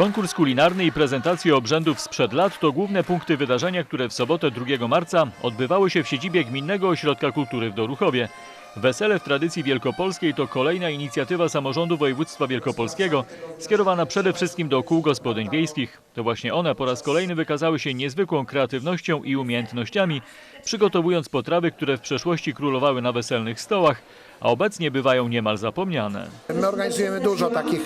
Konkurs kulinarny i prezentacje obrzędów sprzed lat to główne punkty wydarzenia, które w sobotę 2 marca odbywały się w siedzibie Gminnego Ośrodka Kultury w Doruchowie. Wesele w tradycji wielkopolskiej to kolejna inicjatywa samorządu województwa wielkopolskiego, skierowana przede wszystkim do kół gospodyń wiejskich. To właśnie one po raz kolejny wykazały się niezwykłą kreatywnością i umiejętnościami, przygotowując potrawy, które w przeszłości królowały na weselnych stołach, a obecnie bywają niemal zapomniane. My organizujemy dużo takich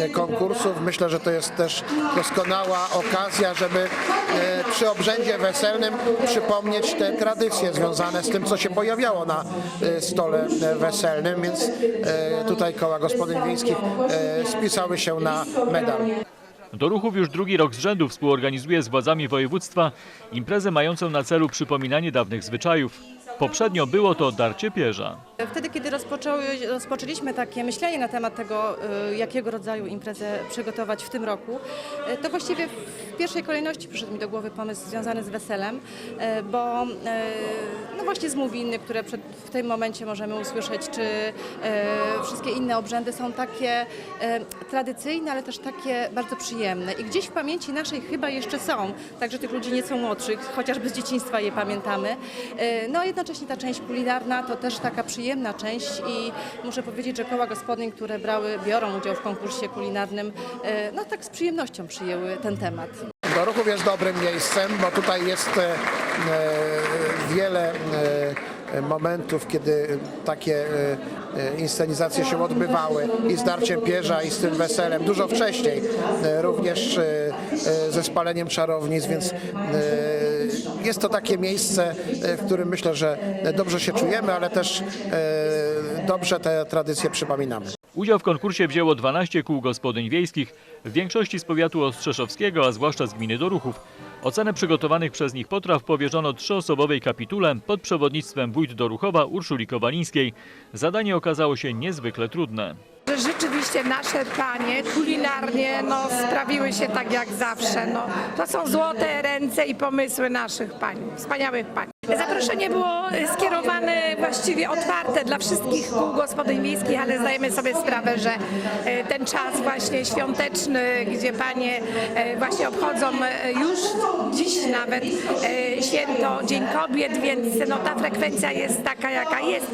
e, konkursów. Myślę, że to jest też doskonała okazja, żeby e, przy obrzędzie weselnym przypomnieć te tradycje związane z tym, co się pojawiało na e, stole weselnym, więc e, tutaj koła gospodyń wiejskich e, spisały się na medal. Doruchów już drugi rok z rzędu współorganizuje z władzami województwa imprezę mającą na celu przypominanie dawnych zwyczajów. Poprzednio było to darcie pierza. Wtedy, kiedy rozpoczęliśmy takie myślenie na temat tego, y, jakiego rodzaju imprezę przygotować w tym roku, y, to właściwie w pierwszej kolejności przyszedł mi do głowy pomysł związany z weselem, y, bo no właśnie zmówiny, które przed, w tym momencie możemy usłyszeć, czy wszystkie inne obrzędy są takie tradycyjne, ale też takie bardzo przyjemne. I gdzieś w pamięci naszej chyba jeszcze są, także tych ludzi nieco młodszych, chociażby z dzieciństwa je pamiętamy. No a jednocześnie ta część kulinarna to też taka przyjemna część i muszę powiedzieć, że koła gospodyń, które brały, biorą udział w konkursie kulinarnym, y, no tak z przyjemnością przyjęły ten temat. Doruchów jest dobrym miejscem, bo tutaj jest e, e, wiele e, momentów, kiedy takie e, e, inscenizacje się odbywały i z darciem pierza i z tym weselem dużo wcześniej, e, również e, e, ze spaleniem czarownic, więc e, jest to takie miejsce, e, w którym myślę, że dobrze się czujemy, ale też e, dobrze te tradycje przypominamy. Udział w konkursie wzięło 12 kół gospodyń wiejskich, w większości z powiatu ostrzeszowskiego, a zwłaszcza z gminy Doruchów. Ocenę przygotowanych przez nich potraw powierzono trzyosobowej kapitule pod przewodnictwem wójt Doruchowa Urszuli Kowalińskiej. Zadanie okazało się niezwykle trudne. Rzeczywiście nasze panie kulinarnie no, sprawiły się tak jak zawsze. No. To są złote ręce i pomysły naszych pań, wspaniałych pań. Zaproszenie było e, skierowane właściwie otwarte dla wszystkich kół gospodyń wiejskich, ale zdajemy sobie sprawę, że e, ten czas właśnie świąteczny, gdzie panie e, właśnie obchodzą już dziś nawet święto Dzień Kobiet, więc no, ta frekwencja jest taka jaka jest,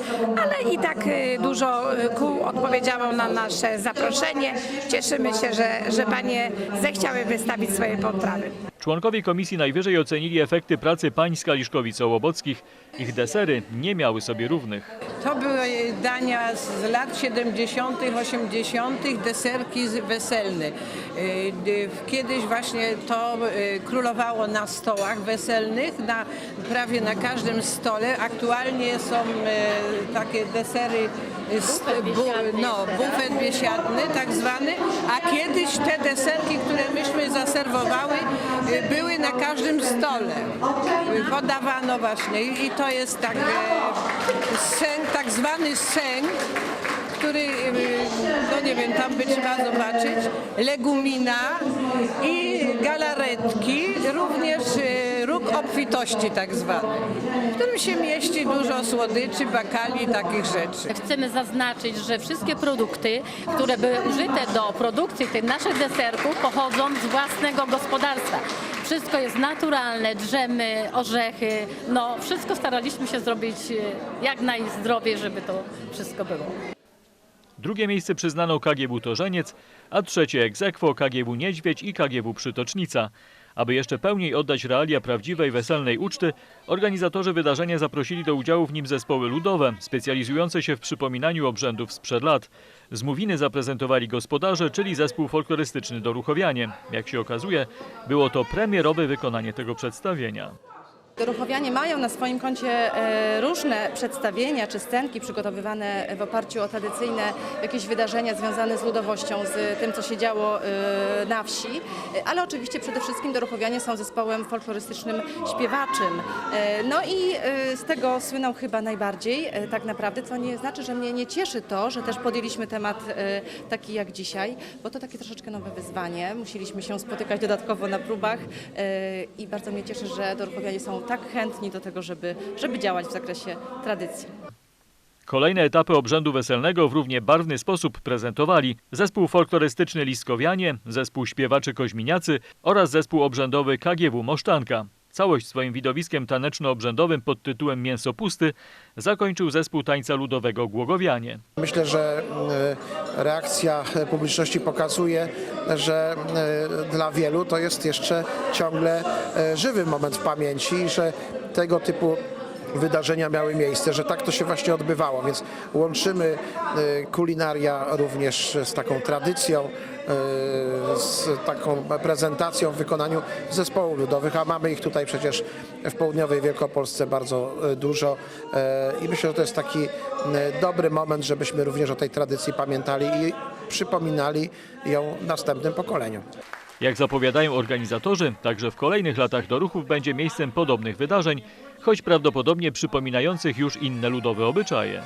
ale i tak dużo kół odpowiedziało na nasze zaproszenie. Cieszymy się, że, że panie zechciały wystawić swoje potrawy. Członkowie komisji najwyżej ocenili efekty pracy pań z Kaliszkowic-Ołobockich. Ich desery nie miały sobie równych. To były dania z lat 70., 80., deserki weselne. Y, y, Kiedyś właśnie to y, królowało na stołach weselnych, na, prawie na każdym stole. Aktualnie są takie desery, z, bu, no, bufet biesiadny tak zwany, a kiedyś te deserki, które myśmy zaserwowały, y, były na każdym stole. Podawano właśnie i to jest tak e, sęk, tak zwany sęk, który, y, no nie wiem, tam by trzeba zobaczyć, legumina i galaretki, również róg obfitości tak zwany, w którym się mieści dużo słodyczy, bakali, takich rzeczy. Chcemy zaznaczyć, że wszystkie produkty, które były użyte do produkcji tych naszych deserków pochodzą z własnego gospodarstwa. Wszystko jest naturalne, drzemy, orzechy, no wszystko staraliśmy się zrobić e, jak najzdrowiej, żeby to wszystko było. Drugie miejsce przyznano KGW Torzeniec, a trzecie aequo KGW Niedźwiedź i KGW Przytocznica. Aby jeszcze pełniej oddać realia prawdziwej weselnej uczty, organizatorzy wydarzenia zaprosili do udziału w nim zespoły ludowe, specjalizujące się w przypominaniu obrzędów sprzed lat. Zmówiny zaprezentowali gospodarze, czyli zespół folklorystyczny Doruchowianie. Jak się okazuje, było to premierowe wykonanie tego przedstawienia. Doruchowianie mają na swoim koncie e, różne przedstawienia czy scenki przygotowywane w oparciu o tradycyjne jakieś wydarzenia związane z ludowością, z tym, co się działo e, na wsi, E, ale oczywiście przede wszystkim Doruchowianie są zespołem folklorystycznym śpiewaczym. No i z tego słyną chyba najbardziej tak naprawdę, co nie znaczy, że mnie nie cieszy to, że też podjęliśmy temat taki jak dzisiaj, bo to takie troszeczkę nowe wyzwanie. Musieliśmy się spotykać dodatkowo na próbach i bardzo mnie cieszy, że Doruchowianie są tak chętni do tego, żeby, żeby działać w zakresie tradycji. Kolejne etapy obrzędu weselnego w równie barwny sposób prezentowali zespół folklorystyczny Liskowianie, zespół śpiewaczy Koźminiacy oraz zespół obrzędowy KGW Mosztanka. Całość swoim widowiskiem taneczno-obrzędowym pod tytułem Mięso Pusty zakończył zespół tańca ludowego Głogowianie. Myślę, że e, reakcja publiczności pokazuje, że e, dla wielu to jest jeszcze ciągle e, żywy moment w pamięci że tego typu wydarzenia miały miejsce, że tak to się właśnie odbywało, więc łączymy e, kulinaria również z taką tradycją, e, z taką prezentacją w wykonaniu zespołów ludowych, a mamy ich tutaj przecież w południowej Wielkopolsce bardzo e, dużo i myślę, że to jest taki dobry moment, żebyśmy również o tej tradycji pamiętali i przypominali ją następnym pokoleniom. Jak zapowiadają organizatorzy, także w kolejnych latach Doruchów będzie miejscem podobnych wydarzeń, choć prawdopodobnie przypominających już inne ludowe obyczaje.